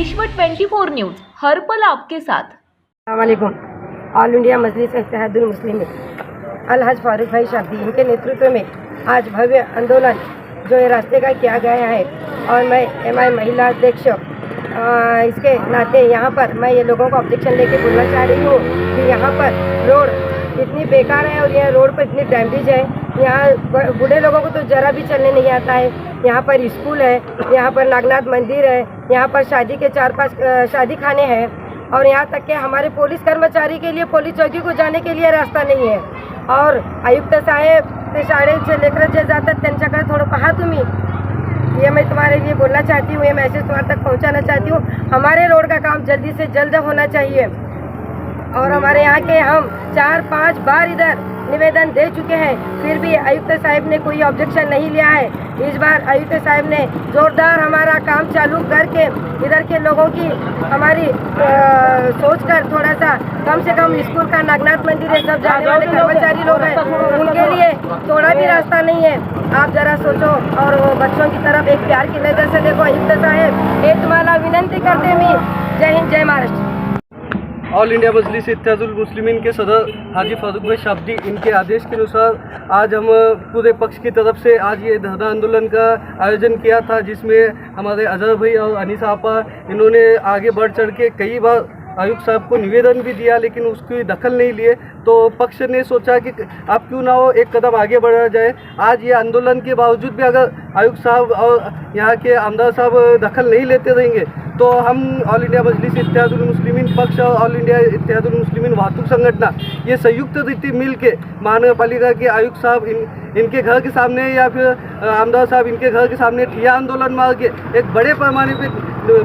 विश्व 24 न्यूज़, हर पल आपके साथ। ऑल इंडिया मजलिस मुस्लिम अलहज फारूक भाई शाब्दी इनके नेतृत्व में आज भव्य आंदोलन जो ये रास्ते का किया गया है और मैं एम आई महिला अध्यक्ष इसके नाते यहाँ पर मैं ये लोगों को ऑब्जेक्शन लेके बोलना चाह रही हूँ कि यहाँ पर रोड इतनी बेकार है और यहाँ रोड पर इतनी डैमेज है। यहाँ बूढ़े लोगों को तो ज़रा भी चलने नहीं आता है। यहाँ पर स्कूल है, यहाँ पर नागनाथ मंदिर है, यहाँ पर शादी के चार पाँच शादी खाने हैं और यहाँ तक के हमारे पुलिस कर्मचारी के लिए, पुलिस चौकी को जाने के लिए रास्ता नहीं है। और आयुक्त साहेब ते शाळेचे लेकरं जे जातात त्यांच्याकडे थोडं पहा तुम्ही। ये मैं तुम्हारे लिए बोलना चाहती हूँ, ये मैसेज तुम्हारे तक पहुँचाना चाहती हूँ। हमारे रोड का काम जल्दी से जल्द होना चाहिए। और हमारे यहाँ के हम चार पाँच बार इधर निवेदन दे चुके हैं फिर भी आयुक्त साहब ने कोई ऑब्जेक्शन नहीं लिया है। इस बार आयुक्त साहब ने जोरदार हमारा काम चालू करके इधर के लोगों की हमारी अ, सोच कर थोड़ा सा कम से कम स्कूल का नागनाथ मंदिर है सब जाने वाले कर्मचारी लोग हैं उनके लिए थोड़ा भी रास्ता नहीं है। आप जरा सोचो और वो बच्चों की तरफ़ एक प्यार की नज़र से देखो आयुक्त साहेब हे तुम्हारा विनंती करते हुए जय हिंद जय महाराष्ट्र। ऑल इंडिया मजलिस इत्यादुल मुस्लिमीन के सदर हाजी फारूक भाई शाब्दी, इनके आदेश के अनुसार आज हम पूरे पक्ष की तरफ़ से आज ये धरना आंदोलन का आयोजन किया था, जिसमें हमारे अजहर भाई और अनीसा आपा, इन्होंने आगे बढ़ चढ़ के कई बार आयुक्त साहब को निवेदन भी दिया, लेकिन उसकी दखल नहीं लिए। तो पक्ष ने सोचा कि आप क्यों ना हो एक कदम आगे बढ़ा जाए। आज ये आंदोलन के बावजूद भी अगर आयुक्त साहब और यहाँ के आमदार साहब दखल नहीं लेते रहेंगे तो हम ऑल इंडिया मजलिस मुस्लिमीन पक्ष और ऑल इंडिया इत्यादुल मुस्लिमीन वाहतूक संगठना ये संयुक्त रीति मिल के महानगर के आयुक्त साहब इन, इनके घर के सामने या फिर आमदार साहब इनके घर के सामने ठिया आंदोलन मार के एक बड़े पैमाने पे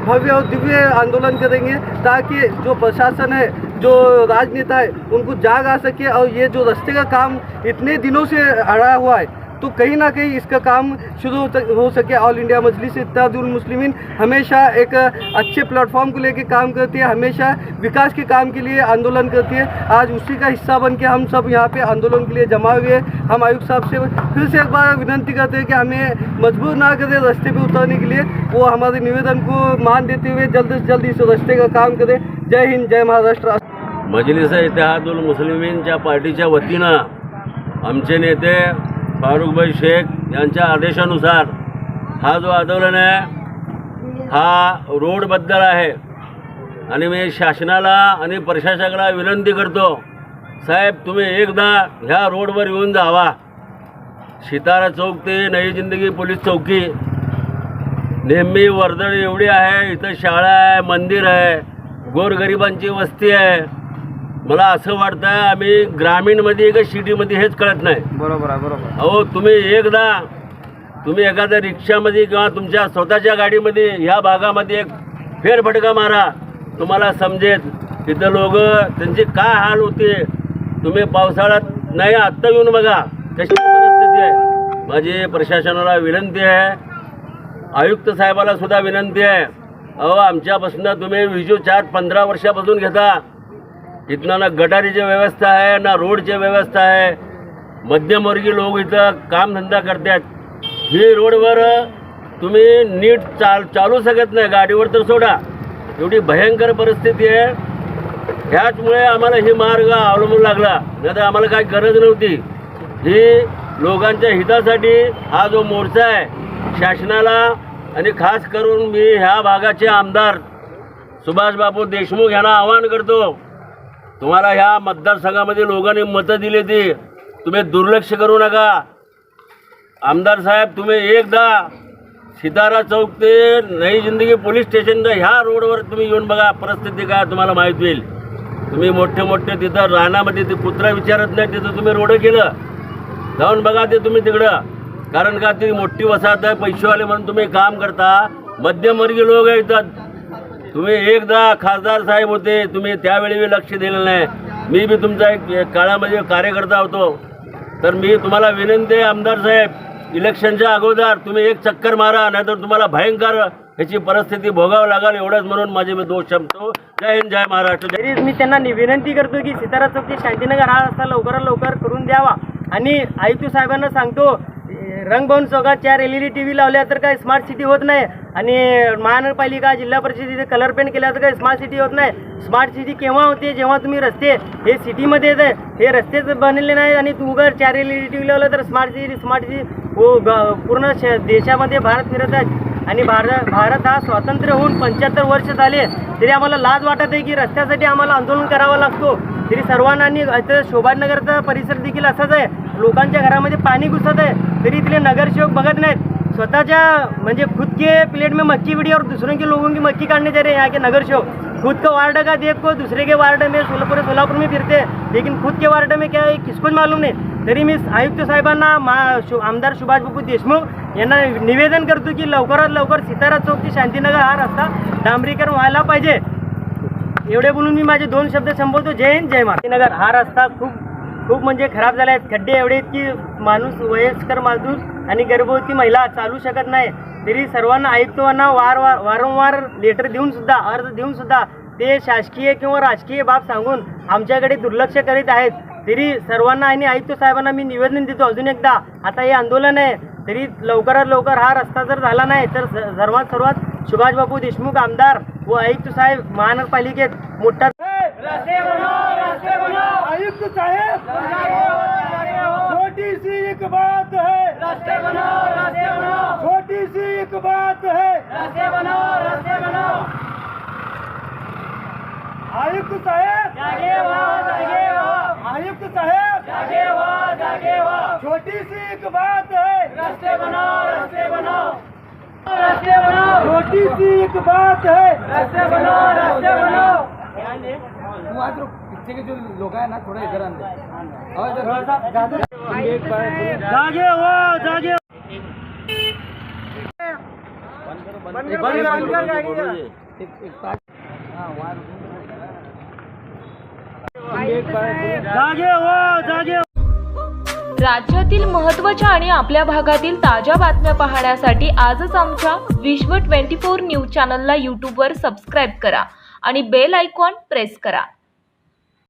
भव्य और दिव्य आंदोलन करेंगे ताकि जो प्रशासन है, जो राजनेता है, उनको जाग आ सके और ये जो रास्ते का काम इतने दिनों से अड़ा हुआ है तो कहीं ना कहीं इसका काम शुरू हो हो सके। ऑल इंडिया मजलिस इत्यादुल मुस्लिमीन हमेशा एक अच्छे प्लेटफॉर्म को लेकर काम करती है हमेशा विकास के काम के लिए आंदोलन करती है। आज उसी का हिस्सा बन के हम सब यहाँ पे आंदोलन के लिए जमा हुए हैं। हम आयुक्त साहब से फिर से एक बार विनंती करते हैं कि हमें मजबूर ना करें रास्ते पे उतरने के लिए। वो हमारे निवेदन को मान देते हुए जल्द से जल्द इस रास्ते का काम करें। जय हिंद जय महाराष्ट्र। मजलिस इतिहादुल मुस्लिमींच्या पार्टीच्या वतीनं आमचे नेते फारुखभाई शेख यांच्या आदेशानुसार हा जो आंदोलन आहे हा रोडबद्दल आहे. आणि मी शासनाला आणि प्रशासकाला विनंती करतो साहेब तुम्ही एकदा ह्या रोडवर येऊन जावा. सितारा चौक ते नई जिंदगी पोलीस चौकी. नेहमी वर्दळ एवढी आहे इथं शाळा आहे मंदिर आहे गोरगरिबांची वस्ती आहे. मला असं वाटतं आम्ही ग्रामीणमध्ये का सिटीमध्ये हेच कळत नाही. बरोबर आहे बरोबर. अहो तुम्ही एकदा तुम्ही एखाद्या रिक्षामध्ये किंवा तुमच्या स्वतःच्या गाडीमध्ये ह्या भागामध्ये एक फेरफटका मारा. तुम्हाला समजेल तिथं लोक त्यांची काय हाल होते तुम्ही पावसाळ्यात नाही आत्ता येऊन बघा कशी परिस्थिती आहे. माझी प्रशासनाला विनंती आहे आयुक्त साहेबाला सुद्धा विनंती आहे. अहो आमच्यापासून तुम्ही विजू चार्ज पंधरा वर्षापासून घेता इथनं ना गटारीची व्यवस्था आहे ना रोडची व्यवस्था आहे मध्यमवर्गीय लोक इथं कामधंदा करतात ही। रोडवर तुम्ही नीट चाल चालू शकत नाही गाडीवर तर सोडा। एवढी भयंकर परिस्थिती आहे। ह्याचमुळे आम्हाला ही मार्ग अवलंबून लागला। नाही तर आम्हाला काही गरज नव्हती। ही लोकांच्या हितासाठी हा जो मोर्चा आहे शासनाला आणि खास करून मी ह्या भागाचे आमदार सुभाषबाबू देशमुख यांना आवाहन करतो। तुम्हाला ह्या मतदारसंघामध्ये लोकांनी मतं दिली ती. तुम्ही दुर्लक्ष करू नका. आमदार साहेब तुम्ही एकदा सितारा चौक ते नई जिंदगी पोलीस स्टेशन ह्या रोडवर तुम्ही येऊन बघा परिस्थिती काय तुम्हाला माहीत होईल. तुम्ही मोठे मोठे तिथं रानामध्ये ते कुत्रा विचारत नाही तिथं तुम्ही रोडं केलं. जाऊन बघा ते तुम्ही तिकडं. कारण का ती मोठी वसाहत आहे पैसेवाले म्हणून तुम्ही काम करता. मध्यमवर्गीय लोक आहे इथं तुम्ही एकदा खासदार साहेब होते तुम्ही त्यावेळी बी लक्ष दिलं नाही. मी बी तुमचा एक काळामध्ये कार्यकर्ता होतो. तर मी तुम्हाला विनंती आहे आमदार साहेब इलेक्शनच्या अगोदर तुम्ही एक चक्कर मारा नाहीतर तुम्हाला भयंकर ह्याची परिस्थिती भोगावं लागेल एवढंच म्हणून माझे मी दोष क्षमतो जय हिंद जय महाराष्ट्र. जरी तरी मी त्यांना विनंती करतो की सितारा चौक ते शांतीनगर हा रस्ता लवकरात लवकर करून द्यावा. आणि आयुक्त साहेबांना सांगतो ए, रंगभवन चौकात चार L E D T V लावल्या तर काय स्मार्ट सिटी होत नाही. आणि महानगरपालिका जिल्हा परिषद इथे कलर पेंट केल्या तर काय स्मार्ट सिटी होत नाही. स्मार्ट सिटी केव्हा होते? जेव्हा तुम्ही रस्ते हे सिटीमध्ये येत. आहे हे रस्तेच बनलेले नाही आणि तू उघड चार L E D T V लावलं तर स्मार्ट सिटी स्मार्ट सिटी हो ग- पूर्ण श देशामध्ये भारत फिरत आहे. आणि भारत भारत हा स्वातंत्र्य होऊन पंच्याहत्तर वर्ष झाले. तरी आम्हाला लाज वाटत आहे की रस्त्यासाठी आम्हाला आंदोलन करावं लागतो. तरी सर्वांना आणि शोभानगरचा परिसर देखील असाच आहे. लोकांच्या घरामध्ये पाणी घुसत आहे तरी इथले नगरसेवक बघत नाहीत. स्वतःच्या म्हणजे खुद के प्लेट में मक्की बिड़ी और दूसरों के लोगों की मक्की काटने जा रहे हैं यहाँ के नगरसेवक. खुद का वार्ड का देख को दूसरे के वार्ड में सोलापुर सोलापुर में फिरते हैं लेकिन खुद के वार्ड में क्या है किसकोच मालूम नाही. तरी मी आयुक्त साहेबांना मा शु आमदार सुभाष बाबू देशमुख यांना निवेदन करतो की लवकरात लवकर सितारा चौक ते शांतीनगर हा रस्ता डांबरीकरण व्हायला पाहिजे. एवढे बोलून मी माझे दोन शब्द संबोधतो जय हिंद जय महाराज नगर हा रस्ता खूप खूप म्हणजे खराब झाले आहेत. खड्डे एवढे आहेत की माणूस वयस्कर माणूस आणि गर्भवती महिला चालू शकत नाही. तरी सर्वांना आयुक्तांना वार वार वारंवार लेटर देऊन सुद्धा अर्ज देऊन सुद्धा ते शासकीय किंवा राजकीय बाब सांगून आमच्याकडे दुर्लक्ष करीत आहेत. तरी सर्वांना आणि आयुक्त साहेबांना मी निवेदन देतो अजून एकदा. आता हे आंदोलन आहे. तरी लवकरात लवकर हा रस्ता जर झाला नाही तर सर्वात सर्वात सुभाषबाबू देशमुख आमदार व आयुक्त साहेब महानगरपालिकेत मोठा साहेब। छोटी सी एक बात है। रास्ते बनाओ रास्ते बनाओ छोटी सी एक बात है। रास्ते बनाओ रास्ते बनाओ आयुक्त साहेब। आयुक्त साहेब। छोटी सी एक बात है। रास्ते बनाओ रास्ते बनाओ रास्ते बनाओ छोटी सी एक बात है। रास्ते बनाओ रास्ते बनाओ। जागे हो जागे जागे हो जागे राज्यातील महत्त्वाच्या आणि आपल्या भागातील ताज्या बातम्या पाहण्यासाठी आजच आमच्या विश्व 24 न्यूज चॅनलला यूट्यूबवर सबस्क्राईब करा आणि बेल आयकॉन प्रेस करा.